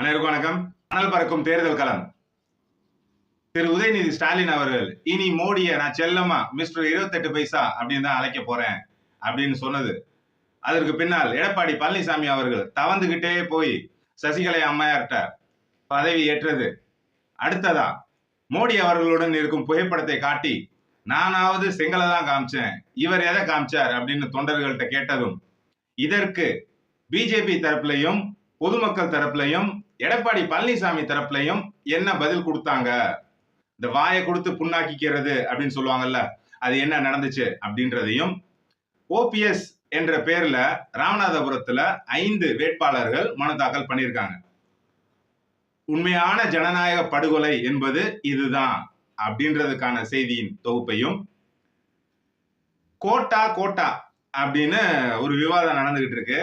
அனைவருக்கும் வணக்கம். அனல் பறக்கும் தேர்தல் களம். திரு உதயநிதி ஸ்டாலின் அவர்கள் இனி மோடியை நான் செல்லமா மிஸ்டர் இருபத்தெட்டு பைசா அப்படின்னு தான் அழைக்க போறேன் அப்படின்னு சொன்னது. அதற்கு பின்னால் எடப்பாடி பழனிசாமி அவர்கள் தவந்துகிட்டே போய் சசிகலை அம்மையார்கிட்ட பதவி ஏற்றது. அடுத்ததா மோடி அவர்களுடன் இருக்கும் புகைப்படத்தை காட்டி நானாவது செங்கலை தான் காமிச்சேன் இவர் எதை காமிச்சார் அப்படின்னு தொண்டர்கள்ட்ட கேட்டதும் இதற்கு பிஜேபி தரப்புலையும் பொதுமக்கள் தரப்புலையும் எடப்பாடி பழனிசாமி தரப்புலையும் என்ன பதில் கொடுத்தாங்க? இந்த வாயை கொடுத்து புண்ணாக்கிக்கிறது அப்படின்னு சொல்லுவாங்கல்ல அது என்ன நடந்துச்சு அப்படின்றதையும் ஓபிஎஸ் என்ற பேர்ல ராமநாதபுரத்துல ஐந்து வேட்பாளர்கள் மனு தாக்கல் பண்ணியிருக்காங்க. உண்மையான ஜனநாயக படுகொலை என்பது இதுதான் அப்படின்றதுக்கான செய்தியின் தொகுப்பையும் கோட்டா கோட்டா அப்படின்னு ஒரு விவாதம் நடந்துகிட்டு இருக்கு.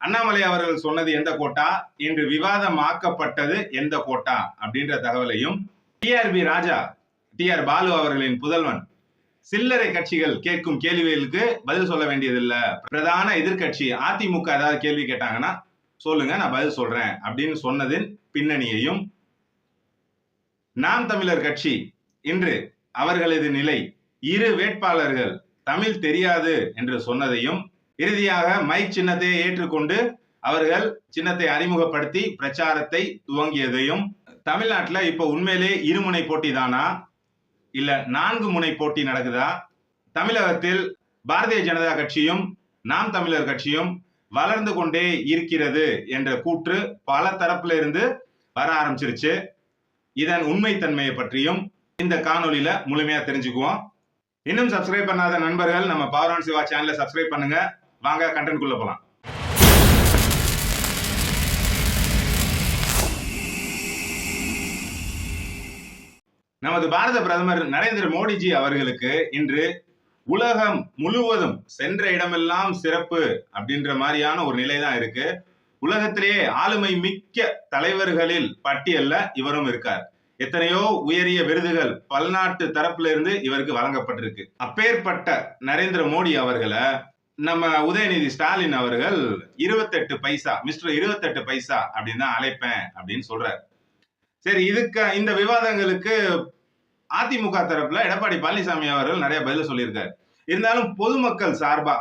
அண்ணாமலை அவர்கள் சொன்னது எந்த கோட்டா? இன்று விவாதம் ஆக்கப்பட்டது எந்த கோட்டா? அப்படின்ற தகவலையும் டிஆர்பி ராஜா டிஆர் பாலு அவர்களின் புதல்வன் சில்லறை கட்சிகள் கேட்கும் கேள்விகளுக்கு பதில் சொல்ல வேண்டியதில்லை. பிரதான எதிர்க்கட்சி அதிமுக ஏதாவது கேள்வி கேட்டாங்கன்னா சொல்லுங்க நான் பதில் சொல்றேன் அப்படின்னு சொன்னதின் பின்னணியையும் நாம் தமிழர் கட்சி இன்று அவர்களது நிலை இரு வேட்பாளர்கள் தமிழ் தெரியாது என்று சொன்னதையும் இறுதியாக மைக் சின்னத்தை ஏற்றுக்கொண்டு அவர்கள் சின்னத்தை அறிமுகப்படுத்தி பிரச்சாரத்தை துவங்கியதையும் தமிழ்நாட்டில் இப்போ உண்மையிலே இருமுனை போட்டி தானா? இல்லை நான்கு முனை போட்டி நடக்குதா? தமிழகத்தில் பாரதிய ஜனதா கட்சியும் நாம் தமிழர் கட்சியும் வளர்ந்து கொண்டே இருக்கிறது என்ற கூற்று பல தரப்புல இருந்து வர ஆரம்பிச்சிருச்சு. இதன் உண்மைத்தன்மையை பற்றியும் இந்த காணொலியில முழுமையா தெரிஞ்சுக்குவோம். இன்னும் சப்ஸ்கிரைப் பண்ணாத நண்பர்கள் நம்ம பவர் சிவா சேனலை சப்ஸ்கிரைப் பண்ணுங்க. வாங்க கண்டென்ட் குள்ள போலாம். நமது பாரத பிரதமர் நரேந்திர மோடிஜி அவர்களுக்கு இன்று உலகம் முழுவதும் சென்ற இடமெல்லாம் சிறப்பு அப்படின்ற மாதிரியான ஒரு நிலை தான் இருக்கு. உலகத்திலேயே ஆளுமை மிக்க தலைவர்களில் பட்டியல்ல இவரும் இருக்கார். எத்தனையோ உயரிய விருதுகள் பல்நாட்டு தரப்புல இருந்து இவருக்கு வழங்கப்பட்டிருக்கு. அப்பேற்பட்ட நரேந்திர மோடி அவர்களை நம்ம உதயநிதி ஸ்டாலின் அவர்கள் இருபத்தெட்டு பைசா மிஸ்டர் இருபத்தெட்டு பைசா அப்படின்னு தான் அழைப்பேன் அப்படின்னு சொல்றாரு. சரி இதுக்கு இந்த விவாதங்களுக்கு அதிமுக தரப்புல எடப்பாடி பழனிசாமி அவர்கள் நிறைய பதில் சொல்லியிருக்காரு. இருந்தாலும் பொதுமக்கள் சார்பா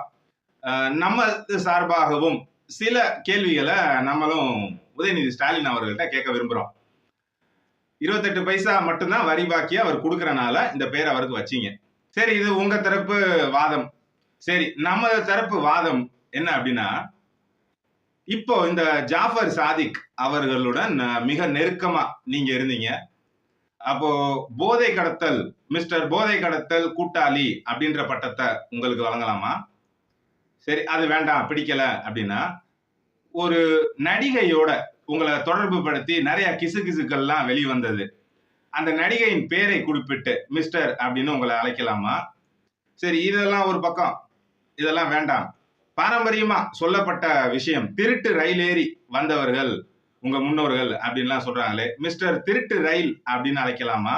நம்ம சார்பாகவும் சில கேள்விகளை நம்மளும் உதயநிதி ஸ்டாலின் அவர்கள்ட்ட கேட்க விரும்புகிறோம் இருபத்தெட்டு பைசா மட்டும்தான் வரி பாக்கி அவர் கொடுக்கறனால இந்த பேர் அவருக்கு வச்சீங்க. சரி இது உங்க தரப்பு வாதம். சரி நம்ம தரப்பு வாதம் என்ன அப்படின்னா இப்போ இந்த ஜாஃபர் சாதிக் அவர்களுடன் மிக நெருக்கமா நீங்க இருந்தீங்க. அப்போ போதை கடத்தல் மிஸ்டர் போதை கடத்தல் கூட்டாளி அப்படின்ற பட்டத்தை உங்களுக்கு வழங்கலாமா? சரி அது வேண்டாம் பிடிக்கல அப்படின்னா ஒரு நடிகையோட உங்களை தொடர்பு படுத்தி நிறைய கிசு கிசுக்கள்லாம் வெளிவந்தது. அந்த நடிகையின் பேரை குறிப்பிட்டு மிஸ்டர் அப்படின்னு உங்களை அழைக்கலாமா? சரி இதெல்லாம் ஒரு பக்கம். இதெல்லாம் வேண்டாம். பாரம்பரியமா சொல்லப்பட்ட விஷயம் திருட்டு ரயில் ஏறி வந்தவர்கள் உங்க முன்னோர்கள் அப்படின்லாம் சொல்றாங்களே மிஸ்டர் திருட்டு ரயில் அப்படின்னு அழைக்கலாமா?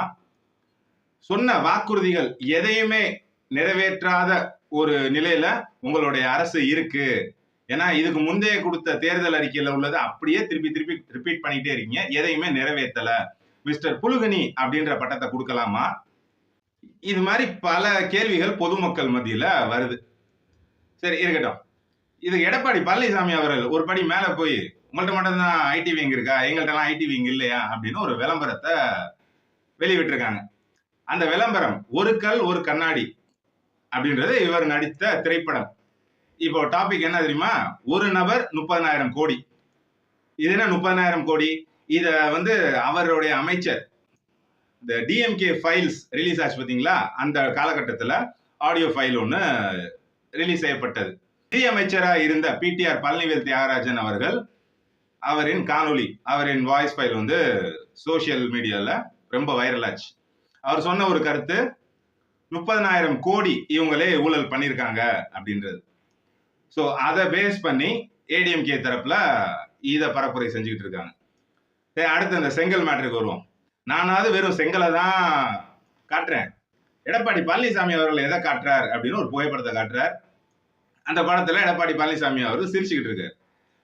சொன்ன வாக்குறுதிகள் எதையுமே நிறைவேற்றாத ஒரு நிலையில உங்களுடைய அரசு இருக்கு. ஏன்னா இதுக்கு முந்தைய கொடுத்த தேர்தல் அறிக்கையில உள்ளது அப்படியே திருப்பி திருப்பி ரிப்பீட் பண்ணிட்டே இருக்கீங்க. எதையுமே நிறைவேற்றல. மிஸ்டர் புலுகனி அப்படின்ற பட்டத்தை கொடுக்கலாமா? இது மாதிரி பல கேள்விகள் பொதுமக்கள் மத்தியில வருது. சரி இருக்கட்டும். இது எடப்பாடி பழனிசாமி அவர்கள் ஒரு படி மேல போய் உங்கள்ட்ட மட்டும்தான் ஐடி விங் இருக்கா? எங்கள்கிட்டலாம் ஐடி விங் இல்லையா? அப்படின்னு ஒரு விளம்பரத்தை வெளிவிட்டிருக்காங்க அந்த விளம்பரம் ஒரு கல் ஒரு கண்ணாடி அப்படின்றது இவர் நடித்த திரைப்படம். இப்போ டாபிக் என்ன தெரியுமா? ஒரு நபர் முப்பதனாயிரம் கோடி. இது என்ன முப்பதனாயிரம் கோடி? இதை வந்து அவருடைய அமைச்சர் இந்த டிஎம்கே ஃபைல்ஸ் ரிலீஸ் ஆச்சு பார்த்தீங்களா அந்த காலகட்டத்தில் ஆடியோ ஃபைல் ஒன்று ரிலீஸ் செய்யப்பட்டது. நிதியமைச்சராக இருந்த பிடிஆர் பழனிவேல் தியாகராஜன் அவர்கள் அவரின் காணொளி அவரின் வாய்ஸ் ஃபைல் வந்து சோஷியல் மீடியாவில் ரொம்ப வைரல் ஆச்சு. அவர் சொன்ன ஒரு கருத்து முப்பதனாயிரம் கோடி இவங்களே ஊழல் பண்ணியிருக்காங்க அப்படின்றது. ஸோ அதை பேஸ் பண்ணி ஏடிஎம்கே தரப்பில் இதை பரப்புரை செஞ்சுக்கிட்டு இருக்காங்க. சரி அடுத்து அந்த செங்கல் மேட்ருக்கு வருவோம். நானாவது வெறும் செங்கலை தான் காட்டுறேன். எடப்பாடி பழனிசாமி அவர்கள் எதை காட்டுறார் அப்படின்னு ஒரு புகைப்படத்தை காட்டுறார். அந்த படத்துல எடப்பாடி பழனிசாமி அவர் சிரிச்சுக்கிட்டு இருக்காரு.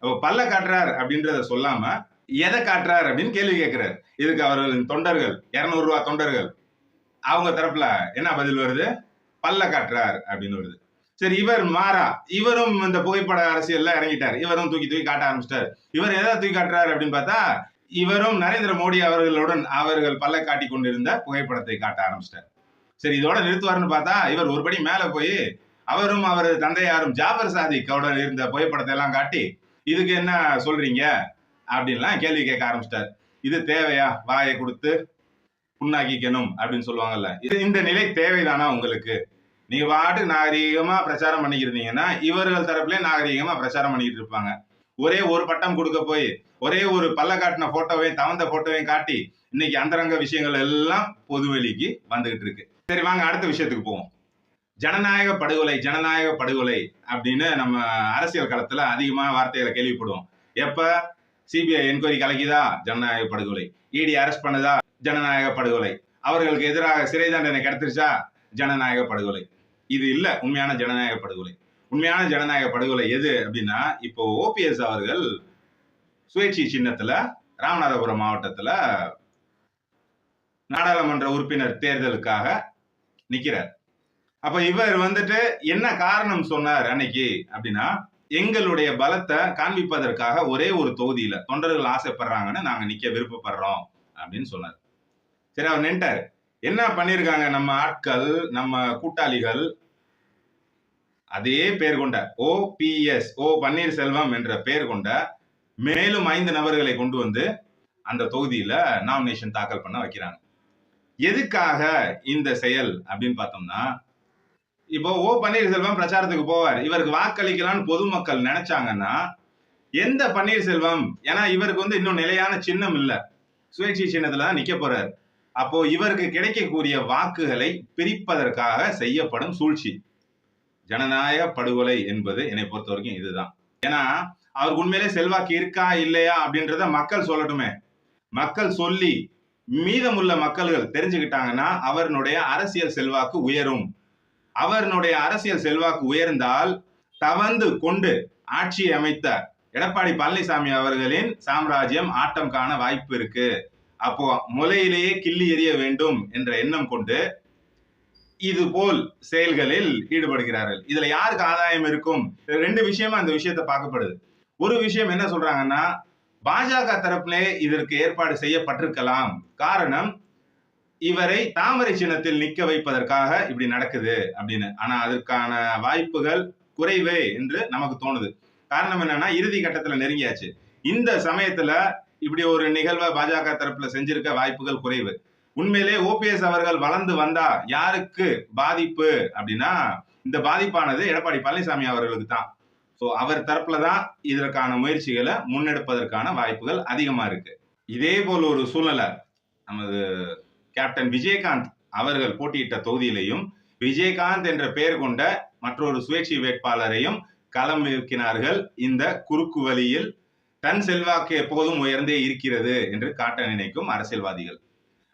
அப்போ பல்ல காட்டுறார் அப்படின்றத சொல்லாம எதை காட்டுறார் அப்படின்னு கேள்வி கேட்கிறார் இதுக்கு அவர்களின் தொண்டர்கள் இருநூறு ரூபா தொண்டர்கள் அவங்க தரப்புல என்ன பதில் வருது? பல்ல காட்டுறார் அப்படின்னு வருது. சரி இவர் மாறா. இவரும் இந்த புகைப்பட அரசியல்ல இறங்கிட்டார். இவரும் தூக்கி தூக்கி காட்ட ஆரம்பிச்சிட்டார். இவர் எதை தூக்கி காட்டுறாரு அப்படின்னு பார்த்தா இவரும் நரேந்திர மோடி அவர்களுடன் அவர்கள் பல்ல காட்டி கொண்டிருந்த புகைப்படத்தை காட்ட ஆரம்பிச்சிட்டார். சரி இதோட நிறுத்துவாருன்னு பார்த்தா இவர் ஒருபடி மேலே போய் அவரும் அவரது தந்தையாரும் ஜாபர் சாதிக்கோட இருந்த புகைப்படத்தை எல்லாம் காட்டி இதுக்கு என்ன சொல்றீங்க? அப்படின்லாம் கேள்வி கேட்க ஆரம்பிச்சிட்டார். இது தேவையா? வாயை கொடுத்து புண்ணாக்கிக்கணும் அப்படின்னு சொல்லுவாங்கல்ல. இது இந்த நிலை தேவைதானா உங்களுக்கு? நீங்க பாட்டுக்கு நாகரீகமா பிரச்சாரம் பண்ணிக்கிருந்தீங்கன்னா இவர்கள் தரப்புல நாகரீகமா பிரச்சாரம் பண்ணிக்கிட்டு இருப்பாங்க. ஒரே ஒரு பட்டம் கொடுக்க போய் ஒரே ஒரு பல்ல காட்டின போட்டோவையும் தவந்த போட்டோவையும் காட்டி இன்னைக்கு அந்தரங்க விஷயங்கள் எல்லாம் பொதுவெளிக்கு வந்துகிட்டு இருக்கு. சரி வாங்க அடுத்த விஷயத்துக்கு போவோம். ஜனநாயக படுகொலை ஜனநாயக படுகொலை அப்படின்னு நம்ம அரசியல் களத்துல அதிகமா வார்த்தைகளை கேள்விப்படுவோம். எப்ப? சிபிஐ என்கொயரி கலக்கிதா? ஜனநாயக படுகொலை. இடி அரெஸ்ட் பண்ணுதா? ஜனநாயக படுகொலை. அவர்களுக்கு எதிராக சிறை தண்டனை கிடைச்சிருச்சா? ஜனநாயக படுகொலை. இது இல்ல உண்மையான ஜனநாயக படுகொலை. உண்மையான ஜனநாயக படுகொலை எது அப்படின்னா இப்போ ஓபிஎஸ் அவர்கள் சுயேட்சி சின்னத்துல ராமநாதபுரம் மாவட்டத்துல நாடாளுமன்ற உறுப்பினர் தேர்தலுக்காக நிக்கிறார். அப்ப இவர் வந்துட்டு என்ன காரணம் சொன்னார் அன்னைக்கு அப்படின்னா எங்களுடைய பலத்தை காண்பிப்பதற்காக ஒரே ஒரு தொகுதியில தொண்டர்கள் ஆசைப்படுறாங்கன்னு நாங்க நிக்க விருப்பப்படுறோம் அப்படின்னு சொன்னார். சரி அவர் நின்ட்டார். என்ன பண்ணிருக்காங்க நம்ம ஆட்கள் நம்ம கூட்டாளிகள்? அதே பேர் கொண்ட O P S O Panneerselvam என்ற பெயர் கொண்ட மேலும் ஐந்து நபர்களை கொண்டு வந்து அந்த தொகுதியில நாமினேஷன் தாக்கல் பண்ண வைக்கிறாங்க. எதுக்காக இந்த செயல் அப்படின்னு பார்த்தோம்னா இப்போ ஓ பன்னீர்செல்வம் பிரச்சாரத்துக்கு போவார். இவருக்கு வாக்களிக்கலாம்னு பொதுமக்கள் நினைச்சாங்கன்னா எந்த பன்னீர்செல்வம்? ஏன்னா இவருக்கு வந்து இன்னும் நிலையான சின்னம் இல்லை. சுயேட்சை சின்னத்துல தான் நிக்க போறார். அப்போ இவருக்கு கிடைக்கக்கூடிய வாக்குகளை பிரிப்பதற்காக செய்யப்படும் சூழ்ச்சி. ஜனநாயக படுகொலை என்பது என்னை பொறுத்த வரைக்கும் இதுதான். ஏன்னா அவருக்கு உண்மையிலே செல்வாக்கு இருக்கா இல்லையா அப்படின்றத மக்கள் சொல்லட்டுமே. மக்கள் சொல்லி மீதமுள்ள மக்கள்கள் தெரிஞ்சுக்கிட்டாங்கன்னா அவருடைய அரசியல் செல்வாக்கு உயரும். அவருடைய அரசியல் செல்வாக்கு உயர்ந்தால் தவந்து கொண்டு ஆட்சி அமைத்த எடப்பாடி பழனிசாமி அவர்களின் சாம்ராஜ்யம் ஆட்டம் காண வாய்ப்பு இருக்கு. அப்போ முலையிலேயே கிள்ளி எறிய வேண்டும் என்ற எண்ணம் கொண்டு இது போல் செயல்களில் ஈடுபடுகிறார்கள். இதுல யாருக்கு ஆதாயம் இருக்கும்? ரெண்டு விஷயமா இந்த விஷயத்த பார்க்கப்படுது. ஒரு விஷயம் என்ன சொல்றாங்கன்னா பாஜக தரப்பிலே இதற்கு ஏற்பாடு செய்யப்பட்டிருக்கலாம். காரணம் இவரை தாமரை சின்னத்தில் நிற்க வைப்பதற்காக இப்படி நடக்குது அப்படின்னு. ஆனா அதற்கான வாய்ப்புகள் குறைவே என்று நமக்கு தோணுது. காரணம் என்னன்னா இறுதி கட்டத்துல நெருங்கியாச்சு. இந்த சமயத்துல இப்படி ஒரு நிகழ்வை பாஜக தரப்புல செஞ்சிருக்க வாய்ப்புகள் குறைவு. உண்மையிலே ஓபிஎஸ் அவர்கள் வளர்ந்து வந்தா யாருக்கு பாதிப்பு அப்படின்னா இந்த பாதிப்பானது எடப்பாடி பழனிசாமி அவர்களுக்கு தான். ஸோ அவர் தரப்புல தான் இதற்கான முயற்சிகளை முன்னெடுப்பதற்கான வாய்ப்புகள் அதிகமா இருக்கு. இதே போல் ஒரு சூழ்நிலை நமது கேப்டன் விஜயகாந்த் அவர்கள் போட்டியிட்ட தொகுதியிலையும் விஜயகாந்த் என்ற பெயர் கொண்ட மற்றொரு சுயேட்சை வேட்பாளரையும் களம் இருக்கிறார்கள் இந்த குறுக்கு வழியில் தன் செல்வாக்கு எப்போதும் உயர்ந்தே இருக்கிறது என்று காட்ட நினைக்கும் அரசியல்வாதிகள்.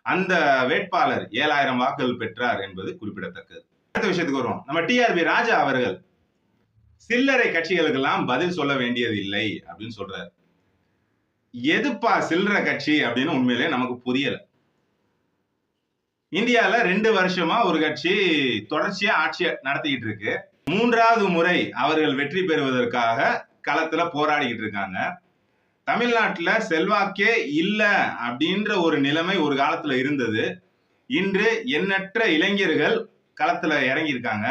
அந்த வேட்பாளர் ஏழாயிரம் வாக்குகள் பெற்றார் என்பது குறிப்பிடத்தக்கது. அடுத்த விஷயத்துக்கு வருவோம். நம்ம டிஆர்பி ராஜா அவர்கள் சில்லறை கட்சிகளுக்கெல்லாம் பதில் சொல்ல வேண்டியது இல்லை அப்படின்னு சொல்றாரு. எதுப்பா சில்லறை கட்சி அப்படின்னு உண்மையிலே நமக்கு புரியல. இந்தியால ரெண்டு வருஷமா ஒரு கட்சி தொடர்ச்சியா ஆட்சி நடத்திக்கிட்டு இருக்கு. மூன்றாவது முறை அவர்கள் வெற்றி பெறுவதற்காக களத்துல போராடிக்கிட்டு இருக்காங்க. தமிழ்நாட்டுல செல்வாக்கே இல்லை அப்படின்ற ஒரு நிலைமை ஒரு காலத்துல இருந்தது. இன்று எண்ணற்ற இளைஞர்கள் களத்துல இறங்கி இருக்காங்க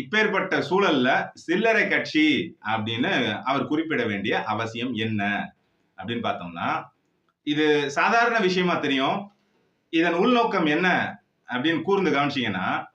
இப்பேற்பட்ட சூழல்ல சில்லறை கட்சி அப்படின்னு அவர் குறிப்பிட வேண்டிய அவசியம் என்ன அப்படின்னு பார்த்தோம்னா இது சாதாரண விஷயமா தெரியும். இதன் உள்நோக்கம் என்ன அப்படின்னு கூர்ந்து கவனிச்சீங்கன்னா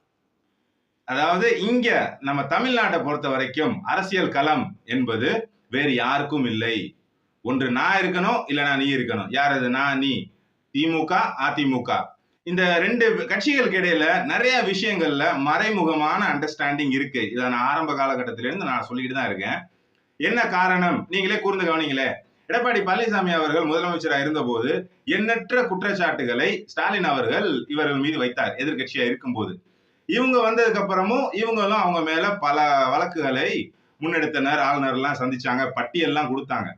அதாவது இங்க நம்ம தமிழ்நாட்டை பொறுத்த வரைக்கும் அரசியல் களம் என்பது வேறு யாருக்கும் இல்லை. ஒன்று நான் இருக்கணும் இல்லைனா நீ இருக்கணும். யார் அது? நான் நீ. திமுக அதிமுக. இந்த ரெண்டு கட்சிகளுக்கு இடையில நிறைய விஷயங்கள்ல மறைமுகமான அண்டர்ஸ்டாண்டிங் இருக்கு. இதை நான் ஆரம்ப காலகட்டத்திலிருந்து நான் சொல்லிட்டு தான் இருக்கேன். என்ன காரணம்? நீங்களே கூர்ந்து கவனிங்களே. எடப்பாடி பழனிசாமி அவர்கள் முதலமைச்சராக இருந்தபோது எண்ணற்ற குற்றச்சாட்டுகளை ஸ்டாலின் அவர்கள் இவர்கள் மீது வைத்தார் எதிர்கட்சியா இருக்கும்போது. இவங்க வந்ததுக்கு அப்புறமும் இவங்களும் அவங்க மேல பல வழக்குகளை முன்னெடுத்தனர் ஆளுநர்லாம் சந்திச்சாங்க பட்டியல்லாம் கொடுத்தாங்க.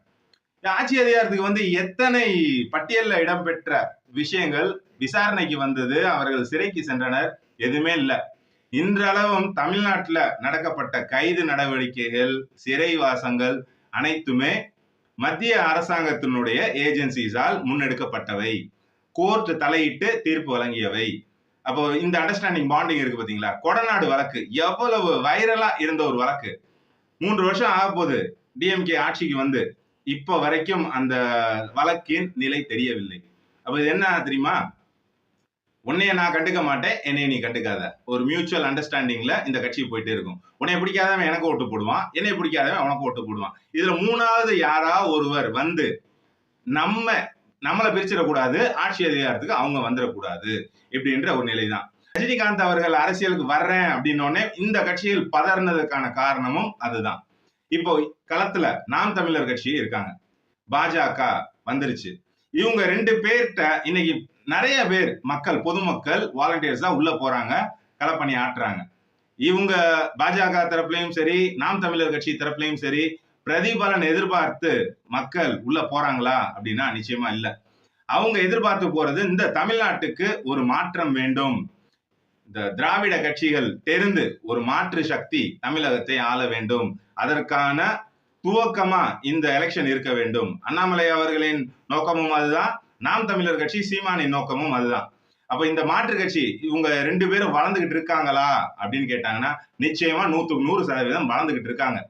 ஆட்சி அதிகாரத்துக்கு வந்து எத்தனை பட்டியலில் இடம்பெற்ற விஷயங்கள் விசாரணைக்கு வந்தது அவர்கள் சிறைக்கு சென்றனர் எதுவுமே இல்லை. இன்றளவும் தமிழ்நாட்டில் நடக்கப்பட்ட கைது நடவடிக்கைகள் சிறைவாசங்கள் அனைத்துமே மத்திய அரசாங்கத்தினுடைய ஏஜென்சிஸால் முன்னெடுக்கப்பட்டவை. கோர்ட் தலையிட்டு தீர்ப்பு வழங்கியவை. அப்போ இந்த அண்டர்ஸ்டாண்டிங் பாண்டிங் இருக்கு பாத்தீங்களா? கொடநாடு வழக்கு எவ்வளவு வைரலா இருந்த ஒரு வழக்கு. மூன்று வருஷம் ஆக போகுது டிஎம்கே ஆட்சிக்கு வந்து. இப்போ வரைக்கும் அந்த வழக்கின் நிலை தெரியவில்லை. அப்ப இது என்ன தெரியுமா? உன்னைய நான் கட்டுக்க மாட்டேன் என்னைய நீ கட்டுக்காத ஒரு மியூச்சுவல் அண்டர்ஸ்டாண்டிங்ல இந்த கட்சி போயிட்டே இருக்கும். உன்னைய பிடிக்காதவன் எனக்கு ஓட்டு போடுவான் என்னைய பிடிக்காதவன் அவனுக்கு ஓட்டு போடுவான். இதுல மூணாவது யாரா ஒருவர் வந்து நம்ம நம்மளை பிரிச்சிடக்கூடாது ஆட்சி அதிகாரத்துக்கு அவங்க வந்துடக்கூடாது இப்படின்ற ஒரு நிலைதான். ரஜினிகாந்த் அவர்கள் அரசியலுக்கு வர்றேன் அப்படின்னோடனே இந்த கட்சியில் பதறினதுக்கான காரணமும் அதுதான். இப்போ களத்துல நாம் தமிழர் கட்சி இருக்காங்க. பாஜக வந்துருச்சு. இவங்க ரெண்டு பேர்கிட்ட இன்னைக்கு நிறைய பேர் மக்கள் பொதுமக்கள் வாலண்டியர்ஸா உள்ள போறாங்க களப்பணி ஆட்டுறாங்க. இவங்க பாஜக தரப்புலையும் சரி நாம் தமிழர் கட்சி தரப்புலையும் சரி பிரதிபலன் எதிர்பார்த்து மக்கள் உள்ள போறாங்களா அப்படின்னா நிச்சயமா இல்லை. அவங்க எதிர்பார்த்து போறது இந்த தமிழ்நாட்டுக்கு ஒரு மாற்றம் வேண்டும். இந்த திராவிட கட்சிகள் தெரிந்து ஒரு மாற்று சக்தி தமிழகத்தை ஆள வேண்டும். அதற்கான துவக்கமா இந்த எலெக்ஷன் இருக்க வேண்டும். அண்ணாமலை அவர்களின் நோக்கமும் அதுதான். நாம் தமிழர் கட்சி சீமானின் நோக்கமும் அதுதான். அப்ப இந்த மாற்று கட்சி இவங்க ரெண்டு பேரும் வளர்ந்துகிட்டு இருக்காங்களா? அப்படின்னு கேட்டாங்கன்னா நிச்சயமா நூத்துக்கு நூறு சதவீதம் வளர்ந்துகிட்டு இருக்காங்க.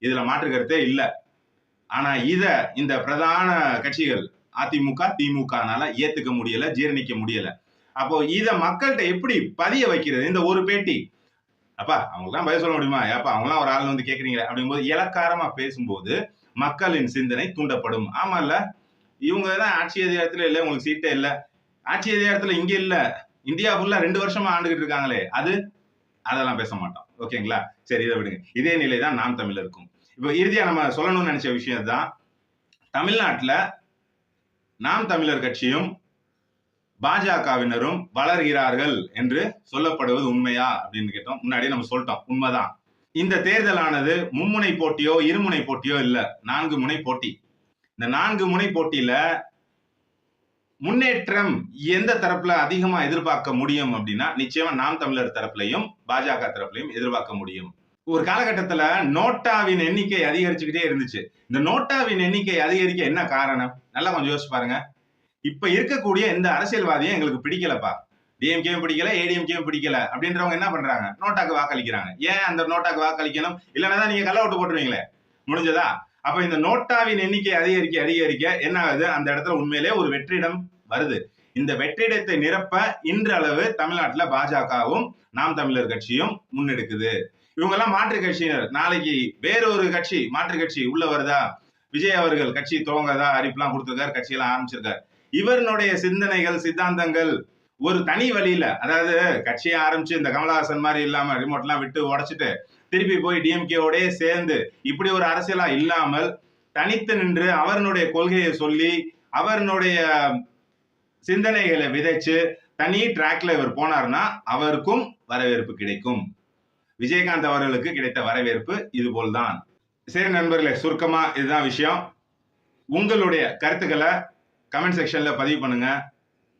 இதுல மாற்று கருத்தே இல்லை. ஆனா இத இந்த பிரதான கட்சிகள் அதிமுக திமுகனால ஏத்துக்க முடியல ஜீரணிக்க முடியல. அப்போ இத மக்கள்கிட்ட எப்படி பதிய வைக்கிறது? இந்த ஒரு பேட்டி. அப்பா அவங்களுக்குலாம் பதில் சொல்ல முடியுமா? ஏப்பா அவங்களாம் ஒரு ஆள் வந்து கேக்குறீங்களே அப்படிங்கும்போது இலக்காரமா பேசும்போது மக்களின் சிந்தனை தூண்டப்படும். ஆமா இல்ல இவங்க தான் ஆட்சி அதிகாரத்துல இல்லை உங்களுக்கு சீட்டே இல்லை. ஆட்சி அதிகாரத்துல இங்க இல்ல. இந்தியா ஃபுல்லா ரெண்டு வருஷமா ஆண்டுகிட்டு இருக்காங்களே அது? அதெல்லாம் பேச மாட்டோம். ஓகேங்களா? சரி இதை விடுங்க. இதே நிலை தான் நாம் தமிழருக்கும். இப்போ இறுதியா நம்ம சொல்லணும்னு நினைச்ச விஷயம் தான் தமிழ்நாட்டில் நாம் தமிழர் கட்சியும் பாஜகவினரும் வளர்கிறார்கள் என்று சொல்லப்படுவது உண்மையா அப்படின்னு கேட்டோம். முன்னாடியே நம்ம சொல்லிட்டோம். உண்மைதான். இந்த தேர்தலானது மும்முனை போட்டியோ இருமுனை போட்டியோ இல்ல. நான்கு முனை போட்டி. இந்த நான்கு முனை போட்டியில முன்னேற்றம் எந்த தரப்புல அதிகமா எதிர்பார்க்க முடியும் அப்படின்னா நிச்சயமா நாம் தமிழர் தரப்புலையும் பாஜக தரப்புலையும் எதிர்பார்க்க முடியும். ஒரு காலகட்டத்துல நோட்டாவின் எண்ணிக்கை அதிகரிச்சுக்கிட்டே இருந்துச்சு. இந்த நோட்டாவின் எண்ணிக்கை அதிகரிக்க என்ன காரணம்? நல்லா கொஞ்சம் யோசிச்சு பாருங்க. இப்ப இருக்கக்கூடிய இந்த அரசியல்வாதியும் எங்களுக்கு பிடிக்கலப்பா. டிஎம்கேவும் பிடிக்கல ஏடிஎம்கேவும் பிடிக்கல. அப்படின்றவங்க என்ன பண்றாங்க? நோட்டாக்கு வாக்களிக்கிறாங்க. ஏன் அந்த நோட்டாக்கு வாக்களிக்கணும்? இல்லைன்னா தான் நீங்க கள்ள ஓட்டு போட்டுருவீங்களே. முடிஞ்சதா? அப்ப இந்த நோட்டாவின் எண்ணிக்கை அதிகரிக்க அதிகரிக்க என்ன ஆகுது? அந்த இடத்துல உண்மையிலே ஒரு வெற்றிடம் வருது. இந்த வெற்றிடத்தை நிரப்ப இன்றளவு தமிழ்நாட்டில் பாஜகவும் நாம் தமிழர் கட்சியும் முன்னெடுக்குது. இவங்கெல்லாம் மாற்று கட்சியினர். நாளைக்கு வேறொரு கட்சி மாற்று கட்சி உள்ள வருதா? விஜய் அவர்கள் கட்சி துவங்கதா அறிவிப்புலாம் கொடுத்துருக்காரு கட்சியெல்லாம் ஆரம்பிச்சிருக்காரு. இவருடைய சிந்தனைகள் சித்தாந்தங்கள் ஒரு தனி வழியில அதாவது கட்சியை ஆரம்பிச்சு இந்த கமலஹாசன் மாதிரி இல்லாம ரிமோட் எல்லாம் விட்டு உடைச்சிட்டு திருப்பி போய் டிஎம்கேவோடய சேர்ந்து இப்படி ஒரு அரசியலா இல்லாமல் தனித்து நின்று அவருடைய கொள்கையை சொல்லி அவருடைய சிந்தனைகளை விதைச்சு தனி டிராக்ல இவர் போனார்னா அவருக்கும் வரவேற்பு கிடைக்கும். விஜயகாந்த் அவர்களுக்கு கிடைத்த வரவேற்பு இது போல்தான் சரி நண்பர்களே சுருக்கமா இதுதான் விஷயம். உங்களுடைய கருத்துக்களை கமெண்ட் செக்ஷன்ல பதிவு பண்ணுங்க.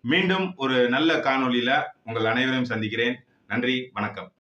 மீண்டும் ஒரு நல்ல காணொளியில உங்கள் அனைவரையும் சந்திக்கிறேன். நன்றி வணக்கம்.